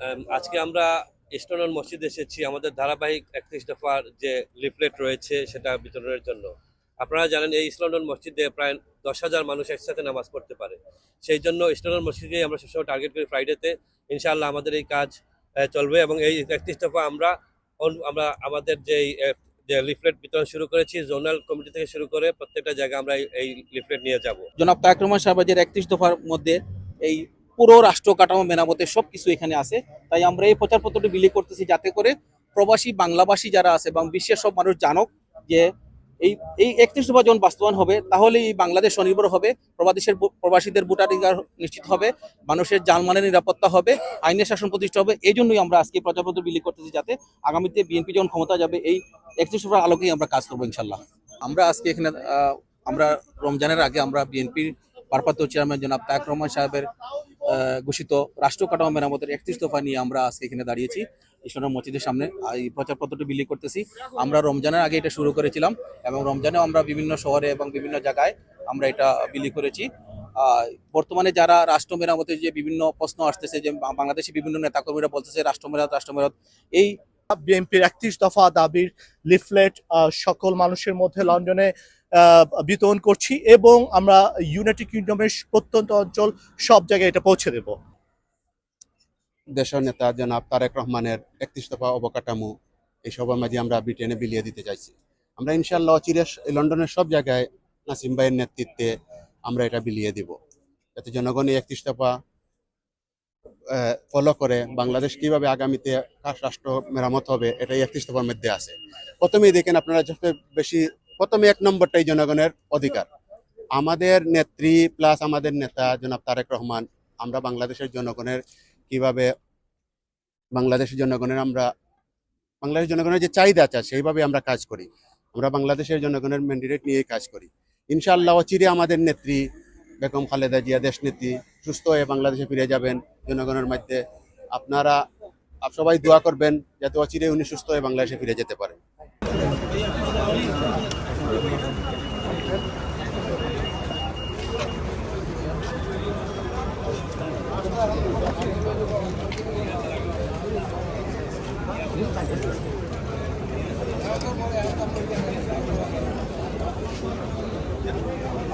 আম, আজকে আমরা ইস্টার্ন মসজিদ এসেছি। আমাদের ধারাবাহিক একত্রিশ দফার যে লিফলেট রয়েছে সেটা বিতরণের জন্য। আপনারা জানেন এই ইসলামন মসজিদে প্রায় দশ হাজার মানুষ একসাথে নামাজ পড়তে পারে। সেই জন্য ইস্টার্ন মসজিদকেই আমরা সবসময় টার্গেট করি ফ্রাইডেতে ইনশাআল্লাহ আমাদের এই কাজ চলবে এবং এই একত্রিশ দফা আমরা আমরা আমাদের যেই যে লিফলেট বিতরণ শুরু করেছি জোনাল কমিটি থেকে শুরু করে প্রত্যেকটা জায়গায় আমরা এই- লিফলেট নিয়ে যাব। জনাব তারেক রহমান সাহেবের একত্রিশ দফার মধ্যে এই পুরো রাষ্ট্র কাঠামো মেরামতে সব কিছু এখানে আছে। তাই আমরা এই প্রচারপত্রটি বিলি করতেছি যাতে করে প্রবাসী বাংলাভাষী যারা আছে এবং বিশ্বের সব মানুষ জানক যে এই এই একত্রিশ দফা বাস্তবায়ন হবে তাহলে এই বাংলাদেশ স্বনির্ভর হবে প্রবাদেশের প্রবাসীদের ভোটাধিকার নিশ্চিত হবে, মানুষের জানমালের নিরাপত্তা হবে, আইনের শাসন প্রতিষ্ঠা হবে, এই জন্যই আমরা আজকে প্রচারপত্র বিলি করতেছি যাতে আগামীতে বিএনপি যখন ক্ষমতা যাবে, এই একত্রিশ আলোকেই আমরা কাজ করব ইনশাল্লাহ আমরা আজকে এখানে আমরা রমজানের আগে আমরা বিএনপির ভারপ্রাপ্ত চেয়ারম্যান জনাব তায়েক রহমান সাহেবের ঘোষিত রাষ্ট্র কাঠামো মেরামতের একত্রিশ দফা নিয়ে আমরা আজকে এখানে দাঁড়িয়েছি। ঈশ্বরের মসজিদের সামনে এই প্রচারপত্রটি বিলি করতেছি। আমরা রমজানের আগে এটা শুরু করেছিলাম এবং রমজানেও আমরা বিভিন্ন শহরে এবং বিভিন্ন জায়গায় আমরা এটা বিলি করেছি। বর্তমানে যারা রাষ্ট্র মেরামতের যে বিভিন্ন প্রশ্ন আসতেছে, যে বাংলাদেশে বিভিন্ন নেতাকর্মীরা বলতেছে, রাষ্ট্র মেরামত রাষ্ট্র মেরামত। এই বিএনপির একত্রিশ দফা দাবির লিফলেট সকল মানুষের মধ্যে লন্ডনে বিতরণ করছি এবং আমরা ইউনাইটেড কিংডমের প্রত্যন্ত অঞ্চল সব জায়গায় এটা পৌঁছে দেব। দেশের নেতা জনাব তারেক রহমানের একত্রিশ দফা অবকাঠামো এই সবার মাঝে আমরা ব্রিটেনে বিলিয়ে দিতে চাইছি। আমরা ইনশাল্লাহ অচিরে স- লন্ডনের সব জায়গায় নাসিম ভাইয়ের নেতৃত্বে আমরা এটা বিলিয়ে দিব। যাতে এই একত্রিশ দফা ফলো করে বাংলাদেশ কীভাবে আগামীতে রাষ্ট্র মেরামত হবে এটা একত্রিশ দফার মধ্যে আছে। প্রথমেই দেখেন আপনারা যত বেশি প্রথমে এক নম্বরটাই জনগণের অধিকার। আমাদের নেত্রী প্লাস আমাদের নেতা জনাব তারেক রহমান আমরা বাংলাদেশের জনগণের কীভাবে বাংলাদেশের জনগণের আমরা বাংলাদেশের জনগণের যে চাহিদা আছে সেইভাবে আমরা কাজ করি। আমরা বাংলাদেশের জনগণের ম্যান্ডেট নিয়ে কাজ করি। ইনশাআল্লাহ অচিরে আমাদের নেত্রী বেগম খালেদা জিয়া দেশ নেত্রী সুস্থ হয়ে বাংলাদেশে ফিরে যাবেন। জনগণের মধ্যে আপনারা আপ সবাই দোয়া করবেন যাতে অচিরে উনি সুস্থ হয়ে বাংলাদেশে ফিরে যেতে পারেন Thank you.